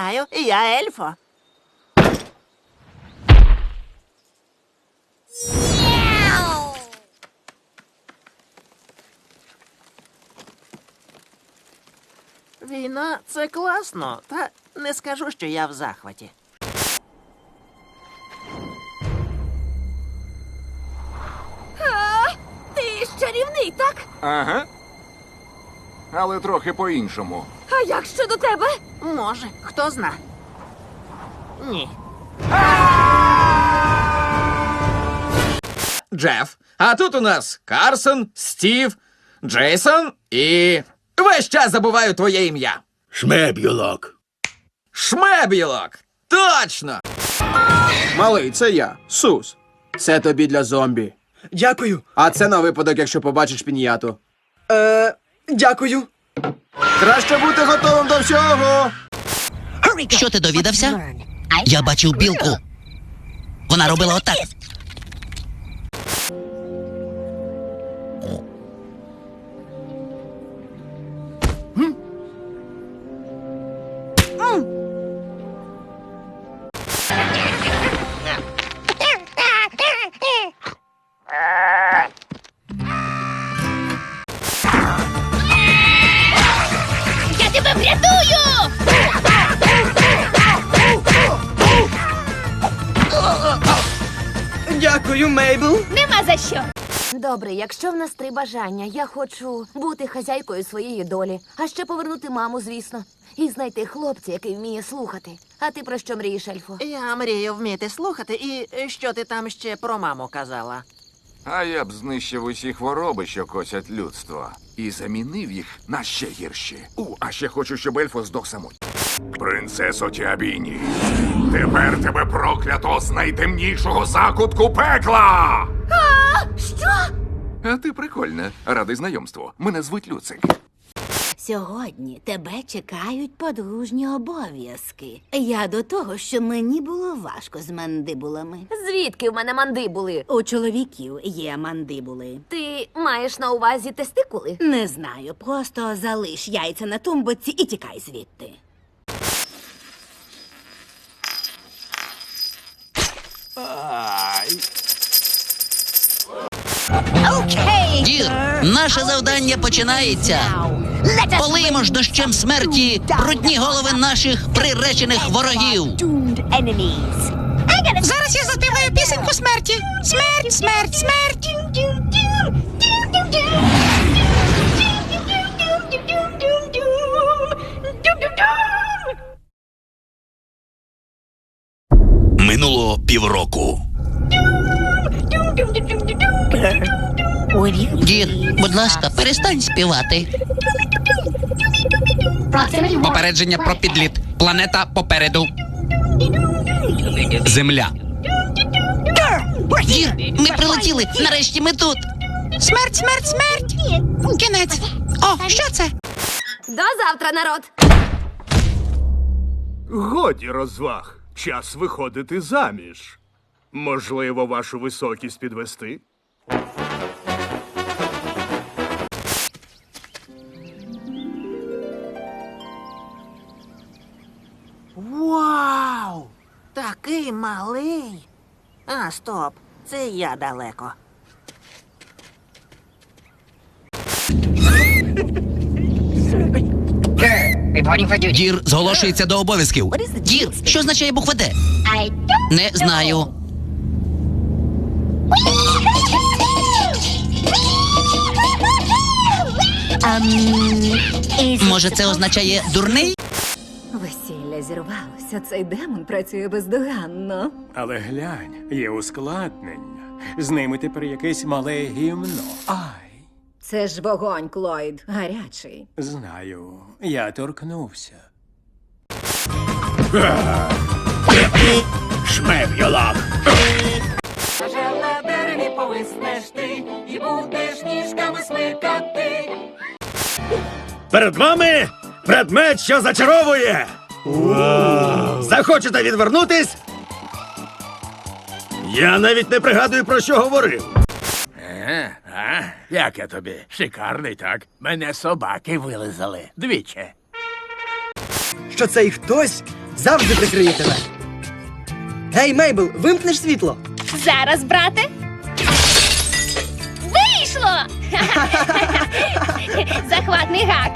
Вітаю, я Ельфо. Війна це класно, та не скажу, що я в захваті. Ти чарівний, так? Ага. Але трохи по-іншому. А як щодо тебе? Може, хто зна. Ні. Джеф. А тут у нас Карсон, Стів, Джейсон і. Весь час забуваю твоє ім'я. Шмеб'юлок. Шмебілок! Точно! Малий, це я, Сус. Це тобі для зомбі. Дякую. А це на випадок, якщо побачиш піньяту. Е, дякую. Краще бути готовим до всього. Що ти довідався? Я бачив білку. Вона робила отак. Дякую, Мейбл. Нема за що. Добре, якщо в нас три бажання, я хочу бути хазяйкою своєї долі, а ще повернути маму, звісно, і знайти хлопця, який вміє слухати. А ти про що мрієш, Ельфо? Я мрію вміти слухати, і е, що ти там ще про маму казала? А я б знищив усі хвороби, що косять людство, і замінив їх на ще гірші. У, а ще хочу, щоб ельфо здох самотньо. Принцесо Тіабіні, тепер тебе проклято з найтемнішого закутку пекла. Що? А ти прикольна. Радий знайомству. Мене звуть Люцик. Сьогодні тебе чекають подружні обов'язки. Я до того, що мені було важко з мандибулами. Звідки в мене мандибули? У чоловіків є мандибули. Ти маєш на увазі тестикули? Не знаю, просто залиш яйця на тумбоці і тікай звідти. Дір, наше завдання починається. Полиємо ж дощем смерті брудні голови наших приречених ворогів. Зараз я заспіваю пісеньку смерті. Смерть, смерть, смерть. Минуло півроку. Дір, будь ласка, перестань співати. Попередження про підліт. Планета попереду. Земля. Дір, ми прилетіли. Нарешті ми тут. Смерть, смерть, смерть. Кінець. О, що це? До завтра, народ! Годі розваг. Час виходити заміж. Можливо, вашу високість підвести? Такий малий. А, стоп, це я далеко. Дір зголошується до обов'язків. Дір, що означає буква Д? Не знаю. Може, це означає дурний? Зірвалося. Цей демон працює бездоганно. Але глянь, є ускладнення. З ними тепер якесь мале гімно. Ай, Це ж вогонь, Клойд, гарячий. знаю, я торкнувся. Шмеб'юлок. на дереві повиснеш ти і будеш ніжками смикати. Перед вами предмет, що зачаровує. Захочете відвернутись? Я навіть не пригадую, про що говорив. Е, а? Як я тобі? Шикарний, так? Мене собаки вилизали. Двічі. Що цей хтось Завжди прикриє тебе. Гей, Мейбл, вимкнеш світло. Зараз, брате. Вийшло! Захватний гак.